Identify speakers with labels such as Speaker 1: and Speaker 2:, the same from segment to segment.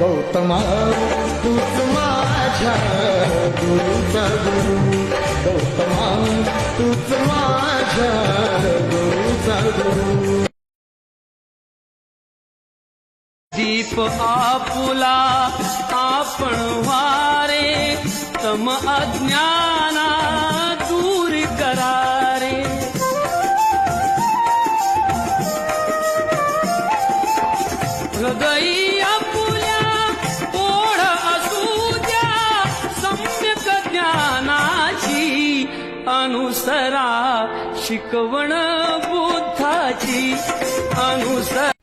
Speaker 1: गौतमा तूच माझ्या गुरुचा गुरु. गौतमा तूच माझ्या गुरुचा गुरु.
Speaker 2: दीप आपुला आपण वारे तम अज्ञान शिकवण बुद्धाची अनुसार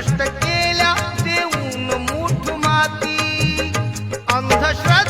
Speaker 3: कष्ट केल्या देऊन
Speaker 2: मूठ माती अंधश्रद्धा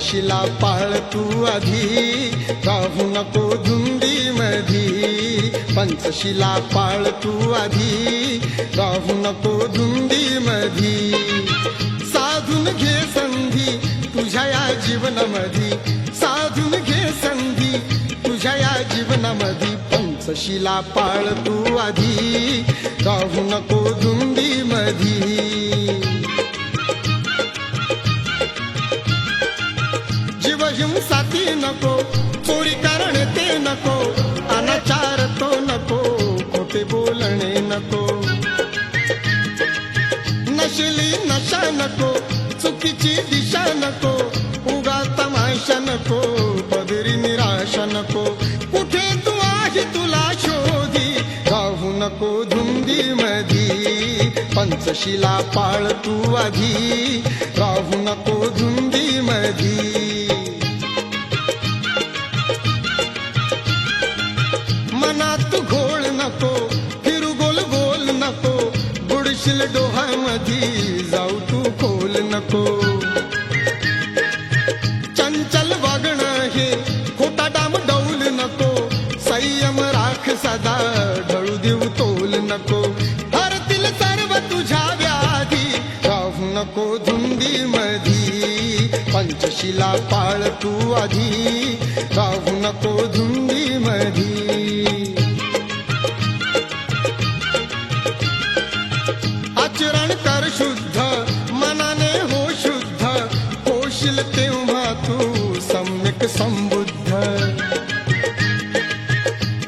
Speaker 1: कशीला पाळ तू आधी? राहू नको धुंदी मधी पंचशिला पाळ तू आधी. राहू नको धुंदी मधी साधून घे संधी तुझ्या या जीवनामधी. साधून घे संधी तुझ्या या जीवनामधी. पंचशिला पाळ तू आधी. राहू नको धुंदी मधी अनाचार तो नको खोटे बोलणे नको. नशिली नशा नको चुकीची दिशा नको उगा तमाशा नको पदरी निराशा नको. कुठे तू आहे तुला शोधी राहू नको धुंदी मधी. पंचशिला पाळ तू आधी राहू नको धुंदी मधी. मनात घोळ नको फिरू गोल गोल नको डोहामधी जाऊ तू खोल नको चंचल वागणं हे, खोटा डाम डौल नको संयम राख सदा ढळू तोल नको हरतील सर्व तुझ्या व्याधी, राहू नको धुंदी मधी। पंचशिला पाळ तू आधी, राहू नको धुंदी आचरण कर शुद्ध, मनाने हो शुद्ध। होशील तेव्हा तू सम्यक संबुद्ध।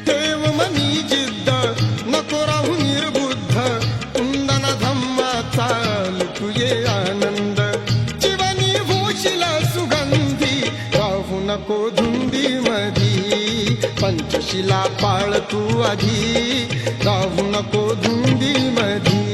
Speaker 1: ठेव मनी जिद्द, नको राहू निर्बुद्ध। कुंदन धम्माचा तुझे आनंद। जीवनी होशील सुगंधी राहू नको धुंदी मधी। पंचशिला पाळ तू आधी राहू नको धुंदी मधी।